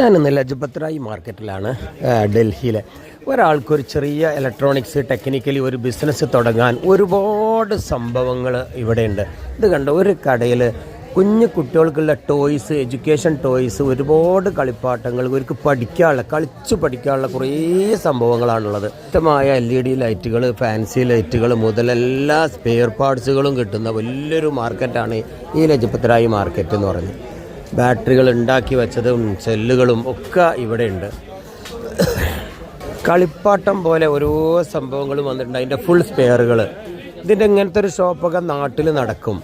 ഞാൻ ഇന്ന് ലജ്പത് മാർക്കറ്റിലാണ് ഡൽഹിയിലെ. ഒരാൾക്കൊരു ചെറിയ ഇലക്ട്രോണിക്സ് ടെക്നിക്കലി ഒരു ബിസിനസ് തുടങ്ങാൻ ഒരുപാട് സംഭവങ്ങൾ ഇവിടെയുണ്ട്. ഇത് കണ്ട ഒരു കടയിൽ കുഞ്ഞു കുട്ടികൾക്കുള്ള ടോയ്സ് എഡ്യൂക്കേഷൻ ടോയ്സ് ഒരുപാട് കളിപ്പാട്ടങ്ങൾ ഇവർക്ക് പഠിക്കാനുള്ള കളിച്ച് പഠിക്കാനുള്ള കുറേ സംഭവങ്ങളാണുള്ളത്. വ്യക്തമായ എൽ ഇ ഡി ലൈറ്റുകൾ ഫാൻസി ലൈറ്റുകൾ മുതൽ എല്ലാ സ്പെയർ പാർട്സുകളും കിട്ടുന്ന വലിയൊരു മാർക്കറ്റാണ് ഈ ലജപത്രായി മാർക്കറ്റ് എന്ന് പറയുന്നത് ബാറ്ററികൾ ഉണ്ടാക്കി വെച്ചതും സെല്ലുകളും ഒക്കെ ഇവിടെ ഉണ്ട് കളിപ്പാട്ടം പോലെ ഓരോ സംഭവങ്ങളും വന്നിട്ടുണ്ട്. അതിന്റെ ഫുൾ സ്പെയറുകൾ ഇതിന്റെ ഇങ്ങനത്തെ ഒരു ഷോപ്പൊക്കെ നാട്ടിൽ നടക്കും.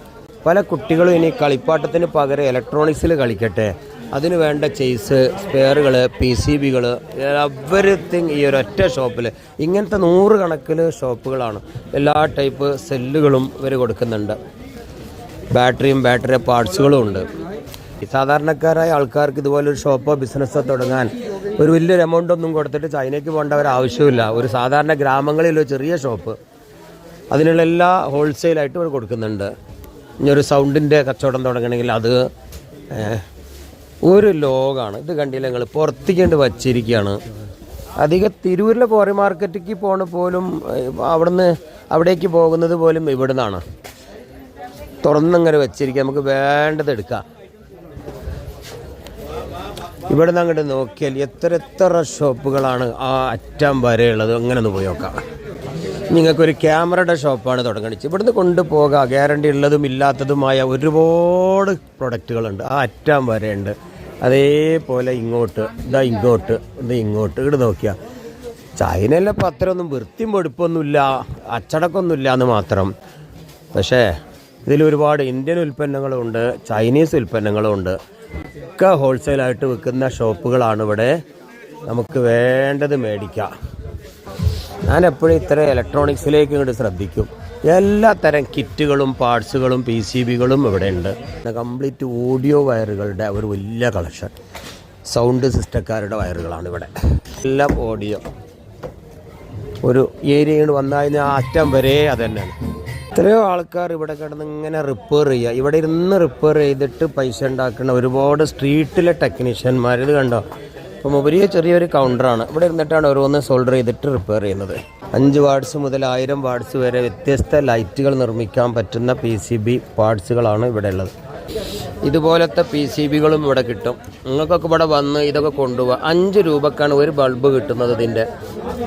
പല കുട്ടികളും ഇനി കളിപ്പാട്ടത്തിന് പകരം ഇലക്ട്രോണിക്സിൽ കളിക്കട്ടെ. അതിന് വേണ്ട ചെയ്സ് സ്പെയറുകൾ പി സി ബികൾ എവറിത്തിങ് ഈ ഒരു ഒറ്റ ഷോപ്പിൽ ഇങ്ങനത്തെ നൂറ് കണക്കിൽ ഷോപ്പുകളാണ് എല്ലാ ടൈപ്പ് സെല്ലുകളും ഇവർ കൊടുക്കുന്നുണ്ട്. ബാറ്ററിയും ബാറ്ററി പാർട്സുകളും ഉണ്ട്. സാധാരണക്കാരായ ആൾക്കാർക്ക് ഇതുപോലൊരു ഷോപ്പോ ബിസിനസ്സോ തുടങ്ങാൻ ഒരു വലിയൊരു എമൗണ്ട് ഒന്നും കൊടുത്തിട്ട് ചൈനയ്ക്ക് പോകേണ്ട ഒരു ആവശ്യമില്ല ഒരു സാധാരണ ഗ്രാമങ്ങളിൽ ഒരു ചെറിയ ഷോപ്പ് അതിനുള്ള എല്ലാ ഹോൾസെയിലായിട്ടും അവർ കൊടുക്കുന്നുണ്ട്. ഇനി ഒരു സൗണ്ടിന്റെ കച്ചവടം തുടങ്ങണമെങ്കിൽ അത് ഒരു ലോകമാണ് ഇത് കണ്ടില്ല നിങ്ങൾ പുറത്തേക്കൊണ്ട് വച്ചിരിക്കുകയാണ്. അധികം തിരൂരിലെ കോറി മാർക്കറ്റിലേക്ക് പോണ പോലും അവിടുന്ന് അവിടേക്ക് പോകുന്നത് പോലും ഇവിടുന്നാണ്. തുറന്നങ്ങനെ വെച്ചിരിക്കുക. നമുക്ക് വേണ്ടത് എടുക്കാം. ഇവിടെ നിന്ന് അങ്ങോട്ട് നോക്കിയാൽ എത്ര എത്ര ഷോപ്പുകളാണ് ആ അറ്റം വരെയുള്ളത്? അങ്ങനെ ഒന്ന് പോയി നോക്കാം. നിങ്ങൾക്കൊരു ക്യാമറയുടെ ഷോപ്പാണ് തുടങ്ങണിച്ച് ഇവിടുന്ന് കൊണ്ടുപോകാം. ഗ്യാരണ്ടി ഉള്ളതും ഇല്ലാത്തതുമായ ഒരുപാട് പ്രൊഡക്റ്റുകളുണ്ട്. ആ അറ്റം വരെയുണ്ട്. അതേപോലെ ഇങ്ങോട്ട് ഇതാ ഇങ്ങോട്ട് ഇത് ഇങ്ങോട്ട്. ഇവിടെ നോക്കിയാൽ ചൈനയിലെ പത്രമൊന്നും വൃത്തിയും വെടുപ്പൊന്നുമില്ല അച്ചടക്കമൊന്നുമില്ല എന്ന് മാത്രം. പക്ഷേ ഇതിൽ ഒരുപാട് ഇന്ത്യൻ ഉൽപ്പന്നങ്ങളുണ്ട് ചൈനീസ് ഉൽപ്പന്നങ്ങളുണ്ട്. ഒക്കെ ഹോൾസെയിലായിട്ട് വിൽക്കുന്ന ഷോപ്പുകളാണ് ഇവിടെ. നമുക്ക് വേണ്ടത് മേടിക്കാം. ഞാൻ എപ്പോഴും ഇത്ര ഇലക്ട്രോണിക്സിലേക്ക് ഇങ്ങോട്ട് ശ്രദ്ധിക്കും. എല്ലാ തരം കിറ്റുകളും പാർട്സുകളും പി സി ബികളും ഇവിടെ ഉണ്ട്. കംപ്ലീറ്റ് ഓഡിയോ വയറുകളുടെ ഒരു വലിയ കളക്ഷൻ സൗണ്ട് സിസ്റ്റക്കാരുടെ വയറുകളാണ് ഇവിടെ. എല്ലാം ഓഡിയോ ഒരു ഏരിയ വന്നു കഴിഞ്ഞാൽ അറ്റം വരെ അത് തന്നെയാണ്. എത്രയോ ആൾക്കാർ ഇവിടെ കിടന്ന് ഇങ്ങനെ റിപ്പയർ ചെയ്യുക ഇവിടെ ഇരുന്ന് റിപ്പയർ ചെയ്തിട്ട് പൈസ ഉണ്ടാക്കുന്ന ഒരുപാട് സ്ട്രീറ്റിലെ ടെക്നീഷ്യന്മാർ ഇത് കണ്ടോ? അപ്പോൾ വലിയ ചെറിയൊരു കൗണ്ടറാണ് ഇവിടെ ഇരുന്നിട്ടാണ് ഓരോന്ന് സോൾഡർ ചെയ്തിട്ട് റിപ്പയർ ചെയ്യുന്നത്. അഞ്ച് വാർഡ്സ് മുതൽ ആയിരം വാർഡ്സ് വരെ വ്യത്യസ്ത ലൈറ്റുകൾ നിർമ്മിക്കാൻ പറ്റുന്ന പി സി ബി പാർട്സുകളാണ് ഇവിടെ ഉള്ളത്. ഇതുപോലത്തെ പി സി ബികളും ഇവിടെ കിട്ടും. നിങ്ങൾക്കൊക്കെ ഇവിടെ വന്ന് ഇതൊക്കെ കൊണ്ടുപോകാം അഞ്ച് രൂപക്കാണ് ഒരു ബൾബ് കിട്ടുന്നത് ഇതിന്റെ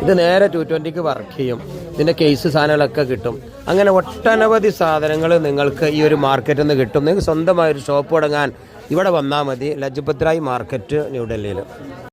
ഇത് നേരെ ടു ട്വന്റിക്ക് വർക്ക് ചെയ്യും. ഇതിന്റെ കേസ് സാധനങ്ങളൊക്കെ കിട്ടും. അങ്ങനെ ഒട്ടനവധി സാധനങ്ങൾ നിങ്ങൾക്ക് ഈ ഒരു മാർക്കറ്റിൽ നിന്ന് കിട്ടും. നിങ്ങൾക്ക് സ്വന്തമായൊരു ഷോപ്പ് തുടങ്ങാൻ ഇവിടെ വന്നാൽ മതി. ലജ്പത്രായി മാർക്കറ്റ് ന്യൂഡൽഹിയിൽ